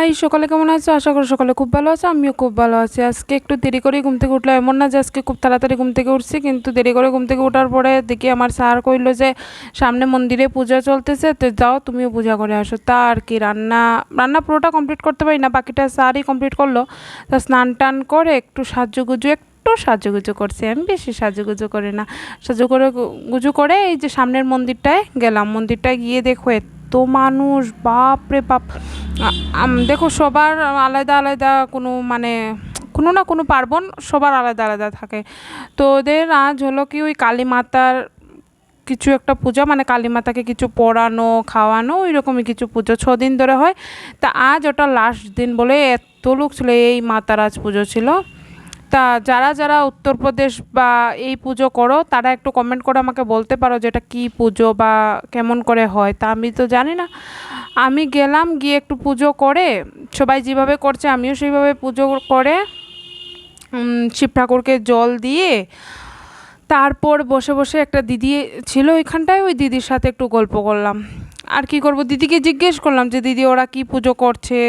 High, সকালে কেমন আছো? আশা করি সকালে খুব ভালো আছো, আমিও খুব ভালো আছি। আজকে একটু দেরি করেই ঘুম থেকে উঠলাম, এমন না যে আজকে খুব তাড়াতাড়ি ঘুম থেকে উঠছি, কিন্তু দেরি করে ঘুম থেকে ওঠার পরে দেখি আমার স্যার কইলো যে, সামনে মন্দিরে পূজা চলতেছে, তো যাও তুমিও পূজা করে আসো। তা আর কি, রান্না রান্না পুরোটা কমপ্লিট করতে পারি না, বাকিটা স্যারই কমপ্লিট করল। তা স্নান টান করে একটু সাজুগুজু, একটু সাহায্য সাজুগুজু করছি, আমি বেশি সাজুগুজু করি না। সাজু করে গুজু করে এই যে সামনের মন্দিরটায় গেলাম, মন্দিরটায় গিয়ে দেখো এত মানুষ বাপ। রে বাপ দেখো সবার আলাদা আলাদা কোনো মানে কোনো না কোনো পার্বণ সবার আলাদা আলাদা থাকে। তো ওদের আজ হলো কি ওই কালী মাতার কিছু একটা পূজা মানে কালী মাতাকে কিছু পড়ানো, খাওয়ানো ওই রকমই কিছু পুজো। ছ দিন ধরে হয়। তা আজ ওটা লাস্ট দিন বলে এত লোক ছিল, এই মাতার আজ পুজো ছিল। তা যারা যারা উত্তরপ্রদেশ বা এই পুজো করো, তারা একটু কমেন্ট করে আমাকে বলতে পারো যে এটা কী পুজো বা কেমন করে হয়। তা আমি তো জানি না। আমি গেলাম, গিয়ে একটু পুজো করে, সবাই যেভাবে করছে আমিও সেইভাবে পুজো করে শিব ঠাকুরকে জল দিয়ে, তারপর বসে বসে একটা দিদি ছিল ওইখানটায়, ওই দিদির সাথে একটু গল্প করলাম। আর কি করব? দিদিকে জিজ্ঞেস করলাম যে, দিদি, ওরা কি পুজো করছে?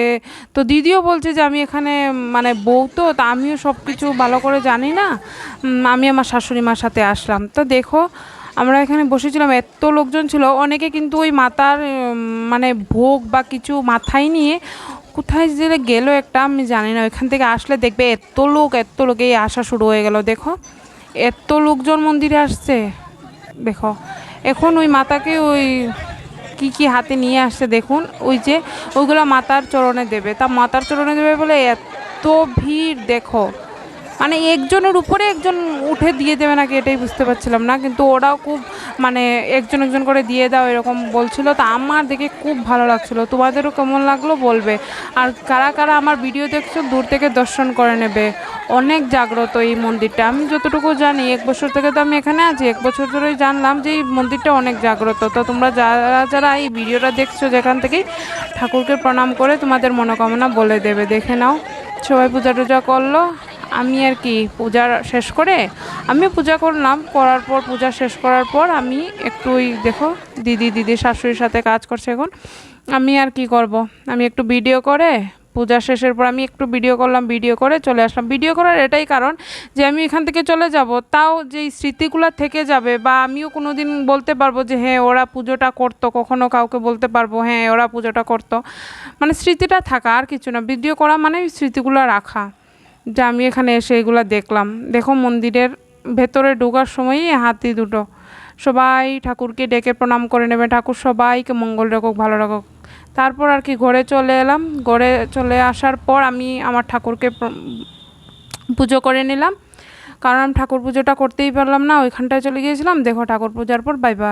তো দিদিও বলছে যে, আমি এখানে মানে বউ তো, তা আমিও সব কিছু ভালো করে জানি না। আমি আমার শাশুড়ি মার সাথে আসলাম। তো দেখো, আমরা এখানে বসেছিলাম, এত লোকজন ছিল। অনেকে কিন্তু ওই মাতার মানে ভোগ বা কিছু মাথায় নিয়ে কোথায় যে গেল একটা আমি জানি না। ওইখান থেকে আসলে দেখবে এত লোক এত লোক। এই আসা শুরু হয়ে গেল, দেখো। এত লোকজন মন্দিরে আসছে। দেখো, এখন ওই মাতাকে ওই কি কি হাতে নিয়ে আসছে দেখুন, ওই যে ওইগুলো মাতার চরণে দেবে। তা মাতার চরণে দেবে বলে এত ভিড়, দেখো। মানে একজনের উপরে একজন উঠে দিয়ে দেবে নাকি এটাই বুঝতে পারছিলাম না, কিন্তু ওরাও খুব মানে একজন একজন করে দিয়ে দাও এরকম বলছিল, তা আমার দেখে খুব ভালো লাগছিল। তোমাদেরও কেমন লাগল বলবে। আর কারা কারা আমার ভিডিও দেখছ, দূর থেকে দর্শন করে নেবে। অনেক জাগ্রত এই মন্দিরটা। আমি যতটুকু জানি, এক বছর থেকে তো আমি এখানে আছি, এক বছর ধরেই জানলাম যে এই মন্দিরটা অনেক জাগ্রত। তো তোমরা যারা যারা এই ভিডিওটা দেখছ, যেখান থেকেই ঠাকুরকে প্রণাম করে তোমাদের মনোকামনা বলে দেবে। দেখে নাও, সবাই পূজা টুজা করল। আমি আর কি পূজা শেষ করে আমি পূজা করলাম, করার পর, পূজা শেষ করার পর আমি একটু ওই দেখো, দিদি দিদি শাশুড়ির সাথে কাজ করছে এখন। আমি আর কি করব? আমি একটু ভিডিও করে, পূজা শেষের পর আমি একটু ভিডিও করলাম ভিডিও করে চলে আসলাম। ভিডিও করার এটাই কারণ যে আমি এখান থেকে চলে যাব, তাও যেই স্মৃতিগুলো থেকে যাবে বা আমিও কোনো দিন বলতে পারব যে হ্যাঁ ওরা পুজোটা করতো, কখনো কাউকে বলতে পারব হ্যাঁ ওরা পুজোটা করতো। মানে স্মৃতিটা থাকা আর কিছু না। ভিডিও করা মানে স্মৃতিগুলো রাখা। যে আমি এখানে এসে এগুলো দেখলাম। দেখো মন্দিরের ভেতরে ঢোকার সময়ই হাতি দুটো। সবাই ঠাকুরকে ডেকে প্রণাম করে নেবে। ঠাকুর সবাইকে মঙ্গল রাখুক, ভালো রাখুক। তারপর আর কি ঘরে চলে এলাম। ঘরে চলে আসার পর আমি আমার ঠাকুরকে পুজো করে নিলাম। কারণ আমি ঠাকুর পুজোটা করতেই পারলাম না, ওইখানটায় চলে গিয়েছিলাম। দেখো ঠাকুর পূজার পর বাই বাই